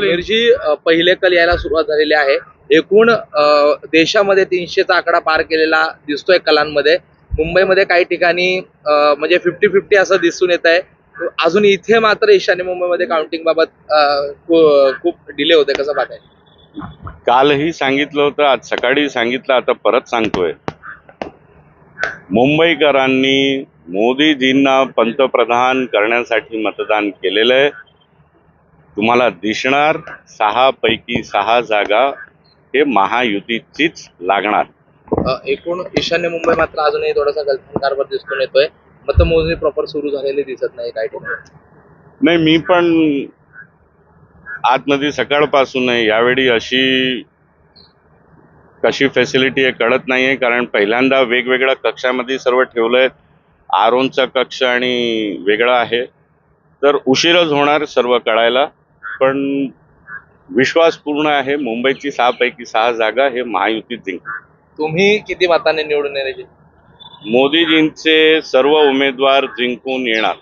मिरजी अ, पहिले कल यायला सुरुवात झालेली आहे. एकूण देशामध्ये तीनशेचा आकडा पार केलेला दिसतोय कलांमध्ये. मुंबईमध्ये काही ठिकाणी म्हणजे फिफ्टी फिफ्टी असं दिसून येत आहे अजून इथे मात्र ईशान्य मुंबईमध्ये काउंटिंग बाबत खूप डिले होते. कसं पाहताय? कालही सांगितलं होतं आज सकाळी सांगितलं आता परत सांगतोय. मुंबईकरांनी मोदीजींना पंतप्रधान करण्यासाठी मतदान केलेलं आहे. तुम्हाला दिसणार सहा पैकी सहा जागा हे महायुतीचीच लागणार. एकूण ईशान्य मुंबई मात्र अजूनही थोडासा गलथान दिसून येतोय. मतमोजणी प्रॉपर सुरू झालेली दिसत नाही ठिकाणी. नाही मी पण आतमध्ये सकाळपासून आहे यावेळी अशी कशी फॅसिलिटी आहे कळत नाही आहे कारण पहिल्यांदा वेगवेगळ्या कक्षामध्ये सर्व ठेवलंय. आरोनचा कक्ष आणि वेगळा आहे. तर उशीरच होणार सर्व कळायला. पण विश्वास पूर्ण आहे मुंबईची सहापैकी सहा जागा हे महायुतीत जिंक तुम्ही किती मतांनी निवडून येण्याची? मोदीजींचे सर्व उमेदवार जिंकून येणार.